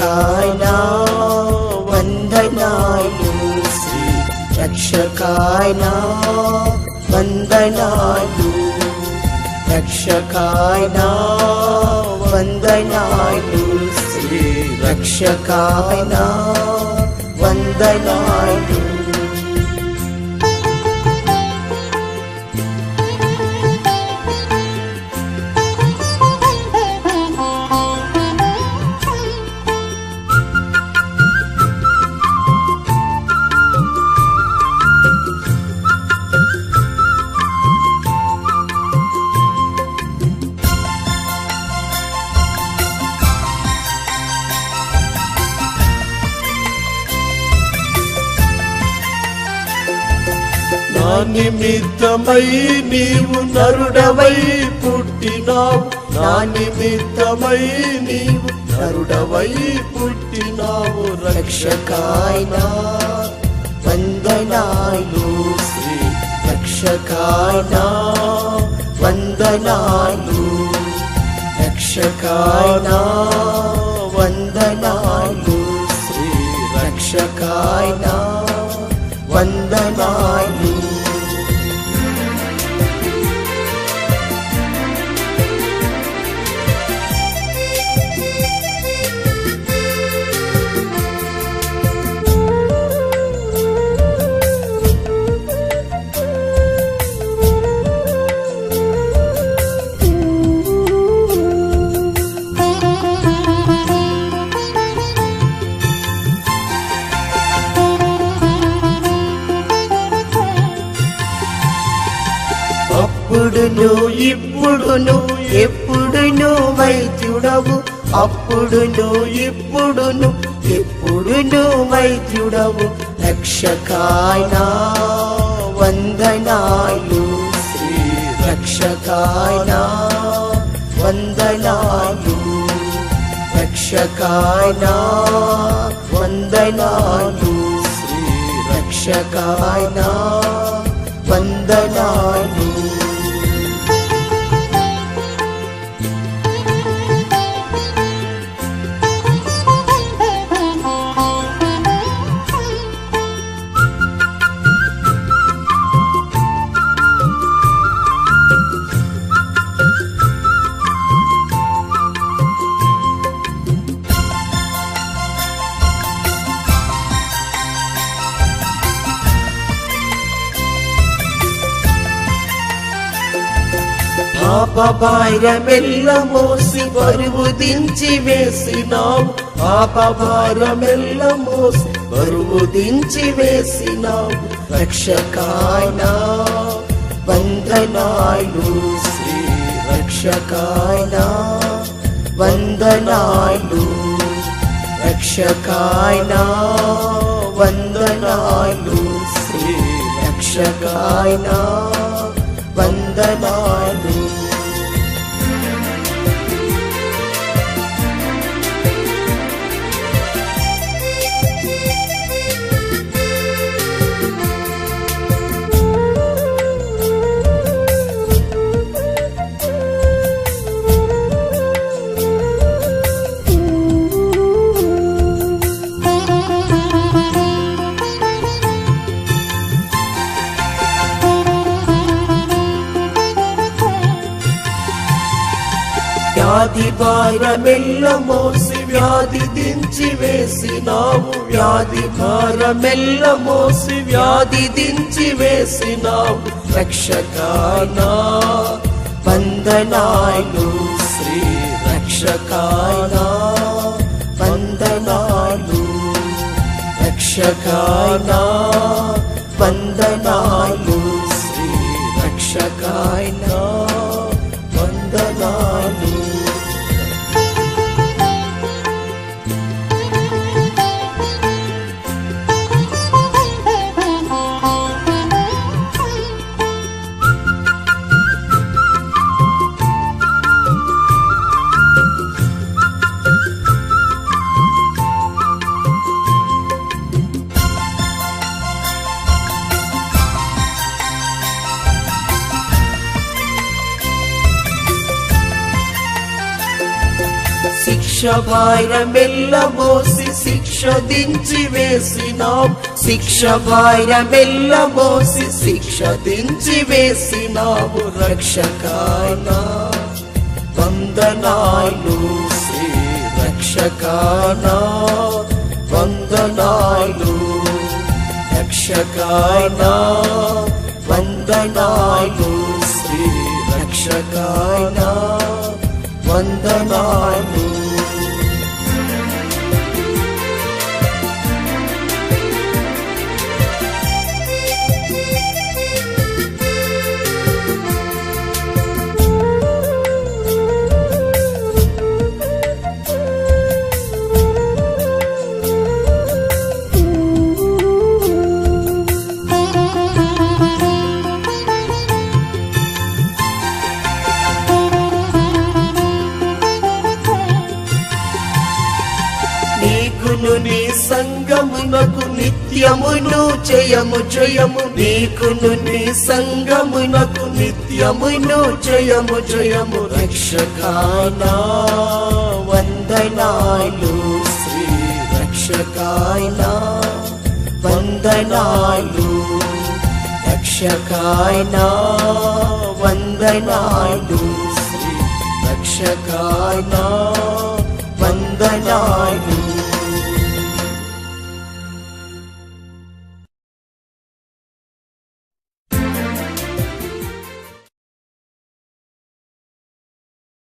कायना वन्दनाय स् रक्षकायना वन्दनाय रक्षकायना वन्दनाय स्री रक्षकायना वन्दनाय నిమిత్తమై నీవు నరుడవై పుట్టినావు. నా నిమిత్తమై నీవు నరుడవై పుట్టినావు. రక్షకాయనా వందనాలు శ్రీ రక్షకాయనా వందనాలు రక్షకాయనా వందనాలు శ్రీ రక్షకాయనా వందనాలు ఇప్పుడును ఎప్పుడును వైద్యుడవు. అప్పుడును ఇప్పుడును ఎప్పుడును వైద్యుడవు. రక్షకాయనా వందనాలు శ్రీ రక్షకాయనా వందనాలు రక్షకాయనా వందనాలు శ్రీ రక్షకాయనా వందనాలు. పాప మోసి బరువు దించి వేసినాం. పాప మోసి బరువు దించి వేసినాం. రక్షకాయనా వందనాలు శ్రీ రక్షకాయనా వందనాలు రక్షకాయనా వందనాలు శ్రీ రక్షకాయనా వందనాలు వ్యాధి భారమెల్ల మోసి వ్యాధి దించి వేసినావు. వ్యాధి భారమెల్ల మోసి వ్యాధి దించి వేసినావు. రక్షకానా వందనాలు శ్రీ రక్షకానా. వందనాలు రక్షకానా వందనాలు శ్రీ రక్షకాయనా వందనాలు శిక్ష భారమెల్ల మోసి శిక్ష దించి వేసినావు శిక్ష భారమెల్ల శిక్ష దించి వేసినావు రక్షకానా వందనాలు శ్రీ రక్షకానా వందనాలు రక్షకానా వందనాలు శ్రీ రక్షకానా వందనాలు నీకును నీ సంగమునకు నిత్యమును జయము జయము. నీకును నీ సంగమునకు నిత్యమును జయము జయము. రక్షకానా వందనాలు శ్రీ రక్షకాయనా వందనాలు. రక్షకాయనా వందనాలు శ్రీ రక్షకాయనా వందనాలు.